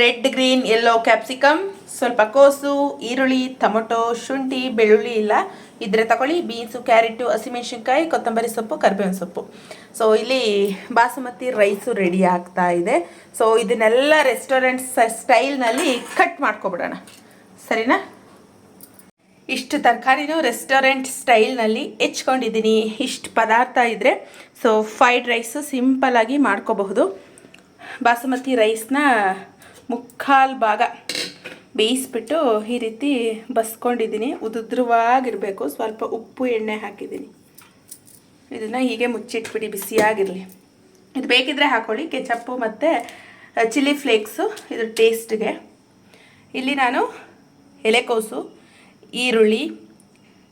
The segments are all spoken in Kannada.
ರೆಡ್, ಗ್ರೀನ್ ಎಲ್ಲೋ ಕ್ಯಾಪ್ಸಿಕಮ್ ಸ್ವಲ್ಪ ಕೋಸು, ಈರುಳ್ಳಿ, ಟೊಮೊಟೊ, ಶುಂಠಿ, ಬೆಳ್ಳುಳ್ಳಿ ಇಲ್ಲ. ಇದ್ರೆ ತಗೊಳ್ಳಿ, ಬೀನ್ಸು, ಕ್ಯಾರೆಟು, ಹಸಿಮೆಣಸಿನ್ಕಾಯಿ, ಕೊತ್ತಂಬರಿ ಸೊಪ್ಪು, ಕರಿಬೇವಿನ ಸೊಪ್ಪು. ಸೊ ಇಲ್ಲಿ ಬಾಸುಮತಿ ರೈಸು ರೆಡಿ ಆಗ್ತಾ ಇದೆ. ಸೊ ಇದನ್ನೆಲ್ಲ ರೆಸ್ಟೋರೆಂಟ್ ಸ್ಟೈಲ್ನಲ್ಲಿ ಕಟ್ ಮಾಡ್ಕೊಬಿಡೋಣ. ಸರಿನಾ? ಇಷ್ಟು ತರಕಾರಿನೂ ರೆಸ್ಟೋರೆಂಟ್ ಸ್ಟೈಲ್ನಲ್ಲಿ ಹೆಚ್ಕೊಂಡಿದ್ದೀನಿ. ಇಷ್ಟು ಪದಾರ್ಥ ಇದ್ದರೆ ಸೊ ಫ್ರೈಡ್ ರೈಸು ಸಿಂಪಲಾಗಿ ಮಾಡ್ಕೋಬಹುದು. ಬಾಸುಮತಿ ರೈಸ್ನ ಮುಕ್ಕಾಲು ಭಾಗ. ಬೇಯಿಸ್ಬಿಟ್ಟು ಈ ರೀತಿ ಬಸ್ಕೊಂಡಿದ್ದೀನಿ. ಉದುದ್ರವಾಗಿರಬೇಕು. ಸ್ವಲ್ಪ ಉಪ್ಪು ಎಣ್ಣೆ ಹಾಕಿದ್ದೀನಿ. ಇದನ್ನು ಹೀಗೆ ಮುಚ್ಚಿಟ್ಬಿಡಿ, ಬಿಸಿಯಾಗಿರಲಿ. ಇದು ಬೇಕಿದ್ರೆ ಹಾಕೊಳ್ಳಿ. ಕೆಚಪ್ಪು ಮತ್ತು ಚಿಲ್ಲಿ ಫ್ಲೇಕ್ಸು ಇದು ಟೇಸ್ಟ್ಗೆ. ಇಲ್ಲಿ ನಾನು ಎಲೆಕೋಸು, ಈರುಳ್ಳಿ,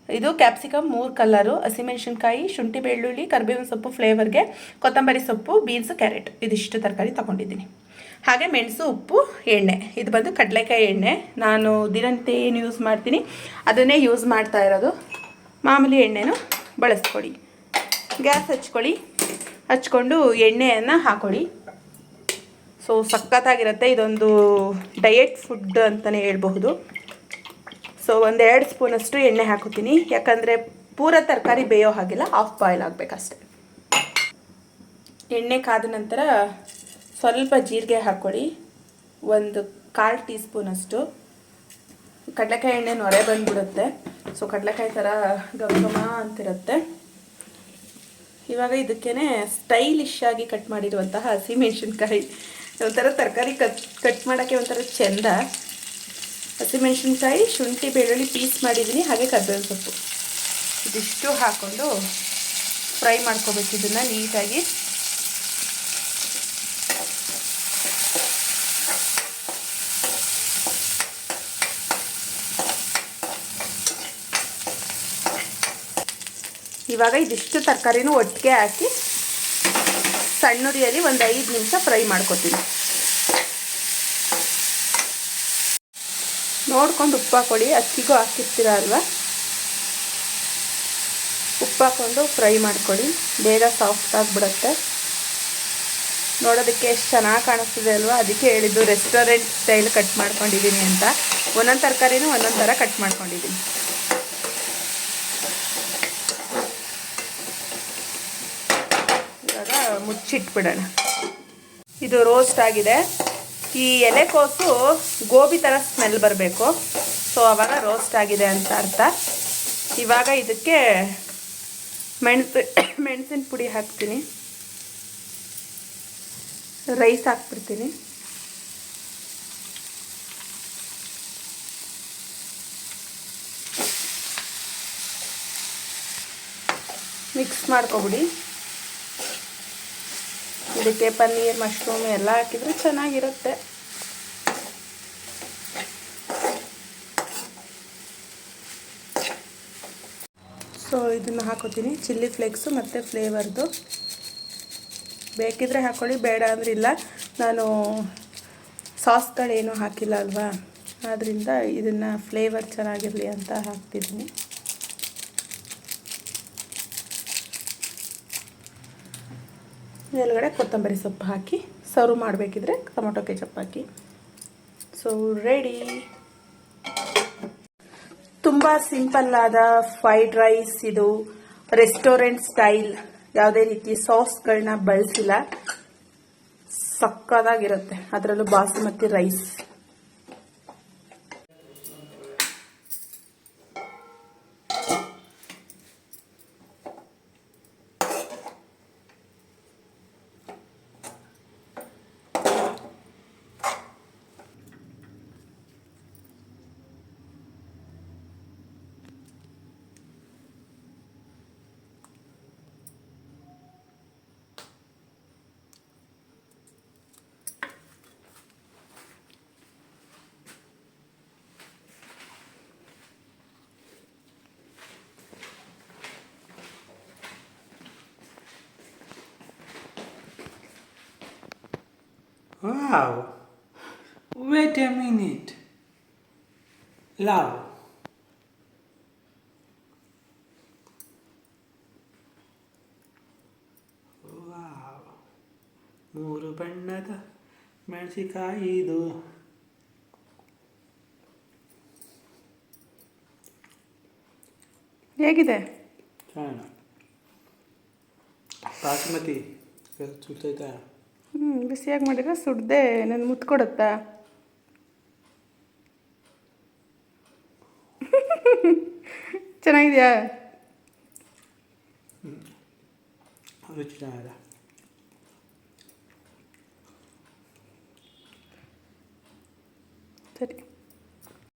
ಇದು ಕ್ಯಾಪ್ಸಿಕಮ್ ಮೂರು ಕಲ್ಲರು, ಹಸಿಮೆಣಸಿನ್ಕಾಯಿ, ಶುಂಠಿ ಬೆಳ್ಳುಳ್ಳಿ, ಕರಿಬೇವಿನ ಸೊಪ್ಪು ಫ್ಲೇವರ್ಗೆ ಕೊತ್ತಂಬರಿ ಸೊಪ್ಪು ಬೀನ್ಸು ಕ್ಯಾರೆಟ್ ಇದಿಷ್ಟು ತರಕಾರಿ ತೊಗೊಂಡಿದ್ದೀನಿ. ಹಾಗೆ ಮೆಣಸು, ಉಪ್ಪು, ಎಣ್ಣೆ. ಇದು ಬಂದು ಕಡಲೆಕಾಯಿ ಎಣ್ಣೆ. ನಾನು ದಿನಂತೆ ಏನು ಯೂಸ್ ಮಾಡ್ತೀನಿ? ಅದನ್ನೇ ಯೂಸ್ ಮಾಡ್ತಾ ಇರೋದು. ಮಾಮೂಲಿ ಎಣ್ಣೆನೂ ಬಳಸ್ಕೊಳ್ಳಿ. ಗ್ಯಾಸ್ ಹಚ್ಕೊಳ್ಳಿ. ಹಚ್ಕೊಂಡು ಎಣ್ಣೆಯನ್ನು ಹಾಕೊಳ್ಳಿ. ಸೊ ಸಖತ್ತಾಗಿರುತ್ತೆ. ಇದೊಂದು ಡಯೆಟ್ ಫುಡ್ ಅಂತಲೇ ಹೇಳ್ಬಹುದು. ಸೊ ಒಂದೆರಡು ಸ್ಪೂನಷ್ಟು ಎಣ್ಣೆ ಹಾಕೋತೀನಿ ಯಾಕಂದರೆ ಪೂರ ತರಕಾರಿ ಬೇಯೋ ಹಾಗಿಲ್ಲ ಆಫ್ ಬಾಯ್ಲ್ ಆಗಬೇಕಷ್ಟೆ. ಎಣ್ಣೆ ಕಾದ ನಂತರ ಸ್ವಲ್ಪ ಜೀರಿಗೆ ಹಾಕ್ಕೊಳ್ಳಿ ಒಂದು ಕಾಲು ಟೀ ಸ್ಪೂನಷ್ಟು ಕಡಲೆಕಾಯಿ ಎಣ್ಣೆ ನೊರೆ ಬಂದ್ಬಿಡುತ್ತೆ. ಸೊ ಕಡಲೆಕಾಯಿ ಥರ ಘಮ ಅಂತಿರುತ್ತೆ. ಇವಾಗ ಇದಕ್ಕೇ ಸ್ಟೈಲಿಶ್ ಆಗಿ ಕಟ್ ಮಾಡಿರುವಂತಹ ಹಸಿಮೆಣ್ಸಿನ್ಕಾಯಿ ಒಂಥರ ತರಕಾರಿ ಕಟ್ ಕಟ್ ಮಾಡೋಕ್ಕೆ ಒಂಥರ ಚೆಂದ. ಹಸಿಮೆಣ್ಸಿನ್ಕಾಯಿ ಶುಂಠಿ, ಬೆಳ್ಳುಳ್ಳಿ ಪೀಸ್ ಮಾಡಿದ್ದೀನಿ. ಹಾಗೆ ಕರ್ಬೇವಿನ ಸೊಪ್ಪು. ಇದಿಷ್ಟು ಹಾಕ್ಕೊಂಡು ಫ್ರೈ ಮಾಡ್ಕೋಬೇಕು ಇದನ್ನು ನೀಟಾಗಿ. ಇವಾಗ ಇದಿಷ್ಟು ತರಕಾರಿನೂ ಒಟ್ಟಿಗೆ ಹಾಕಿ ಸಣ್ಣುರಿಯಲ್ಲಿ ಒಂದು ಐದು ನಿಮಿಷ ಫ್ರೈ ಮಾಡ್ಕೊತೀನಿ. ನೋಡ್ಕೊಂಡು ಉಪ್ಪು ಹಾಕೊಳ್ಳಿ ಅಕ್ಕಿಗೂ ಹಾಕಿರ್ತೀರ ಅಲ್ವಾ? ಉಪ್ಪು ಹಾಕ್ಕೊಂಡು ಫ್ರೈ ಮಾಡ್ಕೊಳ್ಳಿ ಬೇಗ ಸಾಫ್ಟ್ ಆಗಿಬಿಡುತ್ತೆ. ನೋಡೋದಕ್ಕೆ ಎಷ್ಟು ಚೆನ್ನಾಗಿ ಕಾಣಿಸ್ತಿದೆ ಅಲ್ವಾ? ಅದಕ್ಕೆ ಹೇಳಿದ್ದು ರೆಸ್ಟೋರೆಂಟ್ ಸ್ಟೈಲ್ ಕಟ್ ಮಾಡ್ಕೊಂಡಿದ್ದೀನಿ ಅಂತ. ಒಂದೊಂದು ತರಕಾರಿನೂ ಒಂದೊಂದು ಥರ ಕಟ್ ಮಾಡ್ಕೊಂಡಿದ್ದೀನಿ ಇವಾಗ ಮುಚ್ಚಿಟ್ಬಿಡೋಣ. ಇದು ರೋಸ್ಟ್ ಆಗಿದೆ. ಈ ಎಲೆಕೋಸು ಗೋಬಿ ಥರ ಸ್ಮೆಲ್ ಬರಬೇಕು. ಸೊ ಆವಾಗ ರೋಸ್ಟ್ ಆಗಿದೆ ಅಂತ ಅರ್ಥ. ಇವಾಗ ಇದಕ್ಕೆ ಮೆಣಸು, ಮೆಣಸಿನ ಪುಡಿ ಹಾಕ್ತೀನಿ. ರೈಸ್ ಹಾಕ್ಬಿಡ್ತೀನಿ. ಮಿಕ್ಸ್ ಮಾಡ್ಕೊಬಿಡಿ. ಇದಕ್ಕೆ ಪನ್ನೀರ್ ಮಶ್ರೂಮ್ ಎಲ್ಲ ಹಾಕಿದ್ರೆ ಚೆನ್ನಾಗಿರುತ್ತೆ. ಸೊ ಇದನ್ನು ಹಾಕೋತೀನಿ. ಚಿಲ್ಲಿ ಫ್ಲೇಕ್ಸು ಮತ್ತು ಫ್ಲೇವರ್ದು ಬೇಕಿದ್ರೆ ಹಾಕ್ಕೊಳ್ಳಿ ಬೇಡ ಅಂದ್ರೆ ಇಲ್ಲ. ನಾನು ಸಾಸ್ಗಳೇನು ಹಾಕಿಲ್ಲ ಅಲ್ವಾ? ಆದ್ದರಿಂದ ಇದನ್ನು ಫ್ಲೇವರ್ ಚೆನ್ನಾಗಿರಲಿ ಅಂತ ಹಾಕ್ತಿದ್ದೀನಿ. ಮೇಲ್ಗಡೆ ಕೊತ್ತಂಬರಿ ಸೊಪ್ಪು ಹಾಕಿ, ಸರ್ವ್ ಮಾಡಬೇಕಿದ್ರೆ ಟೊಮೊಟೊ ಕೆಚಪ್ ಹಾಕಿ. ಸೊ ರೆಡಿ ತುಂಬ ಸಿಂಪಲ್ ಆದ ಫ್ರೈಡ್ ರೈಸ್ ಇದು ರೆಸ್ಟೋರೆಂಟ್ ಸ್ಟೈಲ್ ಯಾವುದೇ ರೀತಿ ಸಾಸ್ಗಳನ್ನ ಬಳಸಿಲ್ಲ. ಸಕ್ಕದಾಗಿರುತ್ತೆ ಅದರಲ್ಲೂ basmati rice Wow. Wait a minute. Love. Wow. ಮೂರು ಬಣ್ಣದ ಮೆಣಸಿಕಾಯಿ ಇದು ಹೇಗಿದೆ ಕಾರಣ ಬಾಸುಮತಿ ಚುಚ್ಚಿದ್ದ ಹ್ಞೂ ಬಿಸಿಯಾಗಿ ಮಾಡಿದ್ರೆ ಸುಡ್ದೆ ನನ್ನ ಮುತ್ಕೊಡುತ್ತಾ ಚೆನ್ನಾಗಿದೆಯಾ ರುಚಿ ಚೆನ್ನಾಗಿದೆ ಸರಿ